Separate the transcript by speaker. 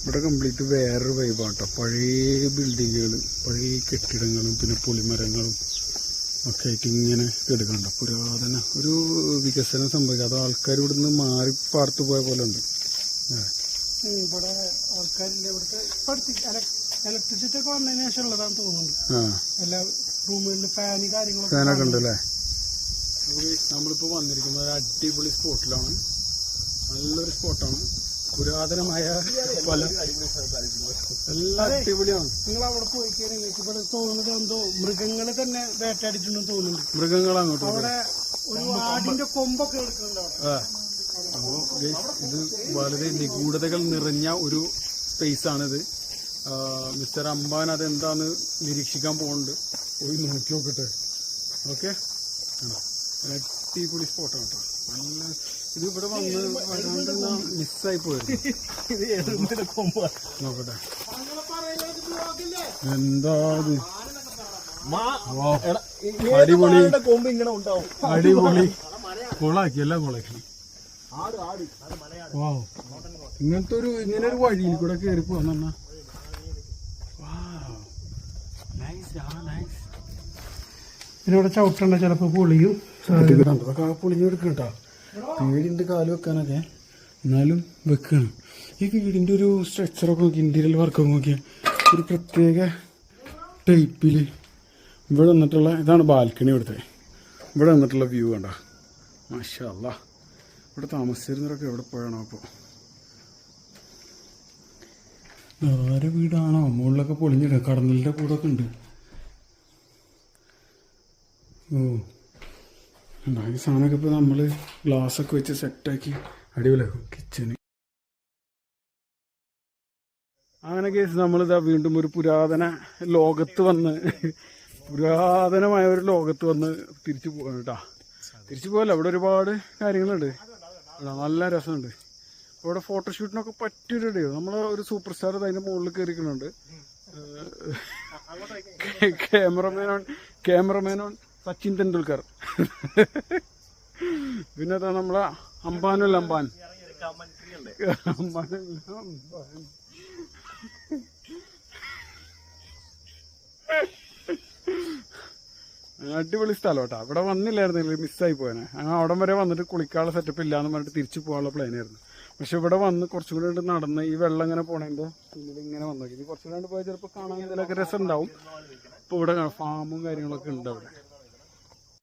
Speaker 1: ഇവിടെ കംപ്ലീറ്റ് വേറൊരു വൈബാട്ടോ പഴയ ബിൽഡിങ്ങുകൾ പഴയ കെട്ടിടങ്ങളും പിന്നെ പുളിമരങ്ങളും ഒക്കെ ആയിട്ട് ഇങ്ങനെ കിടക്കണ്ട പുരാതന ഒരു വികസനം സംഭവിക്കാതെ ആൾക്കാർ ഇവിടെ നിന്ന് മാറി പാർത്തു പോയ പോലെ ഉണ്ട്.
Speaker 2: ഇവിടെ ആൾക്കാരില്ല? ഇവിടുത്തെ ഇപ്പൊ അടുത്ത് ഇലക്ട്രിസിറ്റി ഒക്കെ വന്നതിന് ശേഷം ഉള്ളതാന്ന് തോന്നുന്നുണ്ട്. എല്ലാ റൂമുകളിലും ഫാന് കാര്യങ്ങളൊക്കെ
Speaker 1: ഫാനൊക്കെ ഉണ്ട് അല്ലേ നമ്മളിപ്പോൾ വന്നിരിക്കുന്നത് ഒരു അടിപൊളി സ്പോട്ടിലാണ് നല്ലൊരു സ്പോട്ടാണ്. പുരാതനമായ പല. എല്ലാ അടിപൊളിയാണ്.
Speaker 2: നിങ്ങൾ അവിടെ പോയി കഴിഞ്ഞാൽ നിങ്ങൾക്ക് ഇവിടെ തോന്നുന്നത് എന്തോ മൃഗങ്ങളെ തന്നെ വേട്ടയടിച്ചിട്ടുണ്ടെന്ന് തോന്നുന്നുണ്ട്.
Speaker 1: മൃഗങ്ങളാണ്
Speaker 2: അവിടെ ഒരു ആടിന്റെ കൊമ്പൊക്കെ എടുക്കുന്നുണ്ട്
Speaker 1: അപ്പോൾ ഇത് വളരെ നിഗൂഢതകൾ നിറഞ്ഞ ഒരു സ്പേസ് ആണിത് മിസ്റ്റർ അംബാൻ അതെന്താന്ന് നിരീക്ഷിക്കാൻ പോകുന്നുണ്ട് പോയി നോക്കി നോക്കട്ടെ. ഓക്കെ? അടിപൊളി സ്പോട്ടാണ് കേട്ടോ. നല്ല ഇത് ഇവിടെ വന്ന് വരാണ്ടെല്ലാം മിസ്സായി
Speaker 2: ഇത് കൊമ്പ്
Speaker 1: നോക്കട്ടെ. എന്താ ഇത്. അടിപൊളി.
Speaker 2: കൊമ്പ് ഇങ്ങനെ ഉണ്ടാവും?
Speaker 1: അടിപൊളി. കൊളാക്കി എല്ലാം കൊളാക്കി. വാ ഇങ്ങനത്തെ ഒരു ഇങ്ങനെ ഒരു വഴിയിൽ കൂടെ കയറി പോന്നാ
Speaker 2: പിന്നെ ഇവിടെ ചവിട്ടണ്ട ചിലപ്പോ പൊളിയും.
Speaker 1: അതൊക്കെ പൊളിഞ്ഞു കേട്ടോ കാൽ വെക്കാനൊക്കെ. എന്നാലും വെക്കണം. ഈ വീടിന്റെ ഒരു സ്ട്രക്ചറൊക്കെ നോക്കി ഇന്റീരിയൽ വർക്കൊക്കെ നോക്കിയാൽ ഒരു പ്രത്യേക ടൈപ്പിൽ ഇവിടെ വന്നിട്ടുള്ള ഇതാണ് ബാൽക്കണി ഇവിടുത്തെ. ഇവിടെ വന്നിട്ടുള്ള വ്യൂ കണ്ട. മാഷാ അല്ലാ ഇവിടെ താമസിച്ചിരുന്നവരൊക്കെ എവിടെ പോയാണോ അപ്പോൾ വേറെ വീടാണോ? മുകളിലൊക്കെ പൊളിഞ്ഞിടുക കടന്നലിന്റെ ഒക്കെ ഉണ്ട്. ഓ. ഈ സാധനമൊക്കെ ഇപ്പോൾ നമ്മൾ ഗ്ലാസ്സൊക്കെ വെച്ച് സെറ്റാക്കി അടിപൊളിയാക്കും കിച്ചന് അങ്ങനെ കേസ് നമ്മളിതാ വീണ്ടും ഒരു പുരാതന ലോകത്ത് വന്ന് പുരാതനമായ ഒരു ലോകത്ത് വന്ന് തിരിച്ചു പോകണം കേട്ടാ തിരിച്ചു പോകല്ല ഇവിടെ ഒരുപാട് കാര്യങ്ങളുണ്ട്. നല്ല രസമുണ്ട്. ഇവിടെ ഫോട്ടോഷൂട്ടിനൊക്കെ പറ്റിയൊരു ഇടയോ നമ്മളെ ഒരു സൂപ്പർ സ്റ്റാർ അതിന്റെ മുകളിൽ കയറിക്കുന്നുണ്ട് ക്യാമറമാനോൺ ക്യാമറമാനോൺ സച്ചിൻ തെണ്ടുൽക്കർ പിന്നെ നമ്മളെ അംബാനുൽ അംബാൻ. അടിപൊളി സ്ഥലം കേട്ടോ അവിടെ വന്നില്ലായിരുന്നില്ല മിസ്സായി പോയനെ. അങ്ങനെ അവിടം വരെ വന്നിട്ട് കുളിക്കാനുള്ള സെറ്റപ്പ് ഇല്ലാന്ന് പറഞ്ഞിട്ട് തിരിച്ചു പോകാനുള്ള പ്ലാനായിരുന്നു പക്ഷെ ഇവിടെ വന്ന് കുറച്ചും കൂടി നടന്ന് ഈ വെള്ളം ഇങ്ങനെ പോണതിന്റെ പിന്നിൽ ഇങ്ങനെ വന്നു. ഇനി കുറച്ചും കൂടി പോയാൽ ചിലപ്പോൾ കാണാൻ രസം ഉണ്ടാവും. ഇപ്പോൾ ഇവിടെ ഫാമും കാര്യങ്ങളൊക്കെ ഉണ്ട് അവിടെ.